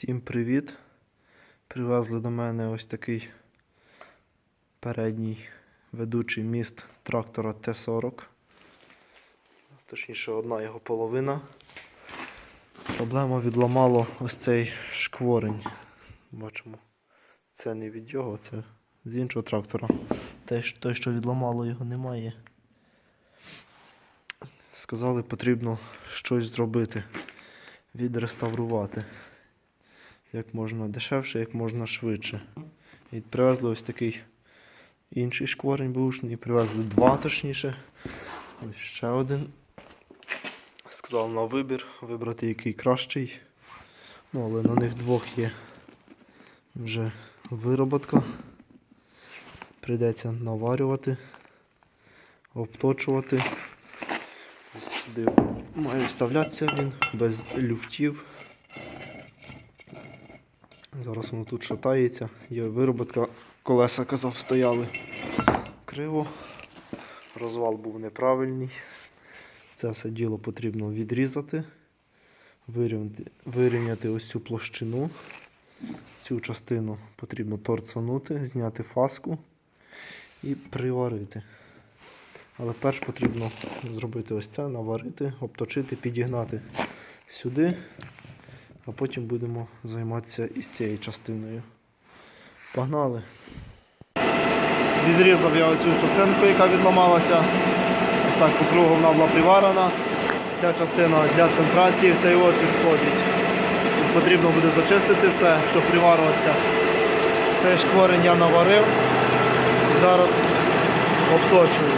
Всім привіт! Привезли до мене ось такий передній ведучий міст трактора Т-40. Точніше, одна його половина. Проблема відламало ось цей шкворень. Бачимо, це не від його, це з іншого трактора. Той, що відламало, його немає. Сказали, потрібно щось зробити, відреставрувати як можна дешевше, як можна швидше. І привезли ось такий інший шкворень бушний, привезли два точніше. Ось ще один. Сказав на вибір, вибрати який кращий. Ну, але на них двох є вже вироботка. Прийдеться наварювати, обточувати. Сюди має вставлятися він без люфтів. Зараз воно тут шатається. Є вироботка, колеса казав, стояли криво. Розвал був неправильний. Це все діло потрібно відрізати, вирівняти, вирівняти ось цю площину. Цю частину потрібно торцанути, зняти фаску і приварити. Але перш потрібно зробити ось це, наварити, обточити, підігнати сюди а потім будемо займатися із цією частиною. Погнали! Відрізав я оцю частинку, яка відламалася. Ось так по кругу вона була приварена. Ця частина для центрації в цей отвір входить. Тут потрібно буде зачистити все, щоб приварюватися. Цей шкворень я наварив і зараз обточую.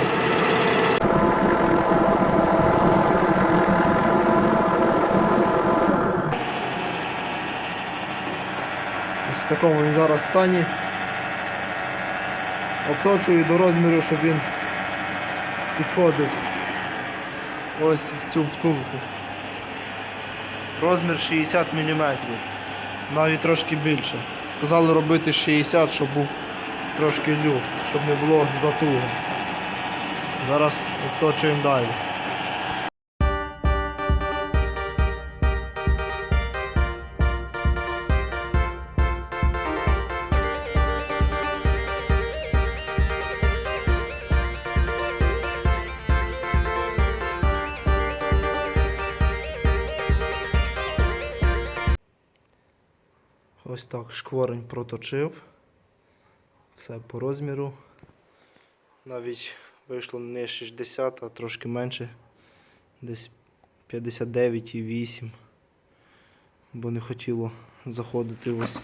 Ось в такому він зараз стані. Обточую до розміру, щоб він підходив ось в цю втулку. Розмір 60 мм. Навіть трошки більше. Сказали робити 60, щоб був трошки люфт, щоб не було затуго. Зараз обточуємо далі. Ось так шкворень проточив. Все по розміру. Навіть вийшло не 60, а трошки менше. Десь 59,8. Бо не хотіло заходити ось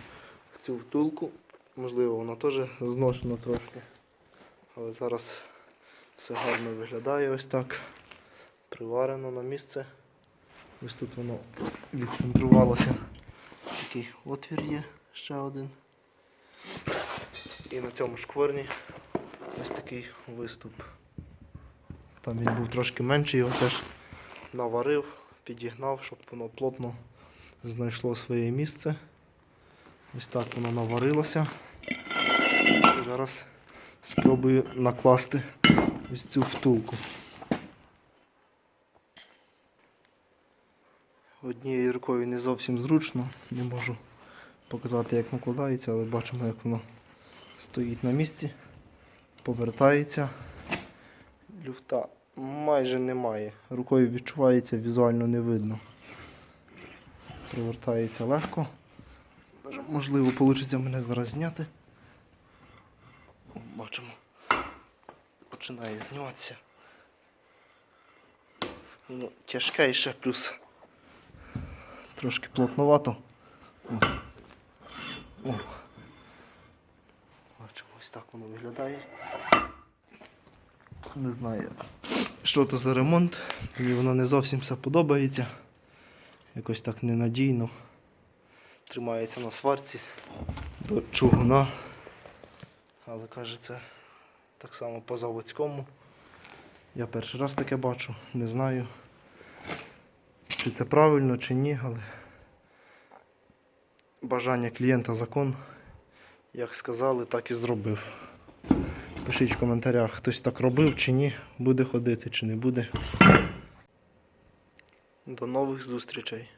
в цю втулку. Можливо, вона теж зношена трошки. Але зараз все гарно виглядає ось так. Приварено на місце. Ось тут воно відцентрувалося. Такий отвір є, ще один. І на цьому шкворні ось такий виступ. Там він був трошки менший, його теж наварив, підігнав, щоб воно плотно знайшло своє місце. Ось так воно наварилося. І зараз спробую накласти ось цю втулку. Однією рукою не зовсім зручно, не можу показати, як накладається, але бачимо, як воно стоїть на місці, повертається. Люфта майже немає. Рукою відчувається, візуально не видно. Привертається легко. Можливо, вийде мене зараз зняти. Бачимо. Починає зніматися. Воно тяжке і ще плюс трошки плотновато. О. О. Бачимо, ось так воно виглядає. Не знаю, що то за ремонт. Мені воно не зовсім все подобається. Якось так ненадійно. Тримається на сварці до чугуна. Але каже, це так само по заводському. Я перший раз таке бачу, не знаю. Чи це правильно, чи ні, але бажання клієнта закон. Як сказали, так і зробив. Пишіть в коментарях, хтось так робив чи ні, буде ходити чи не буде. До нових зустрічей.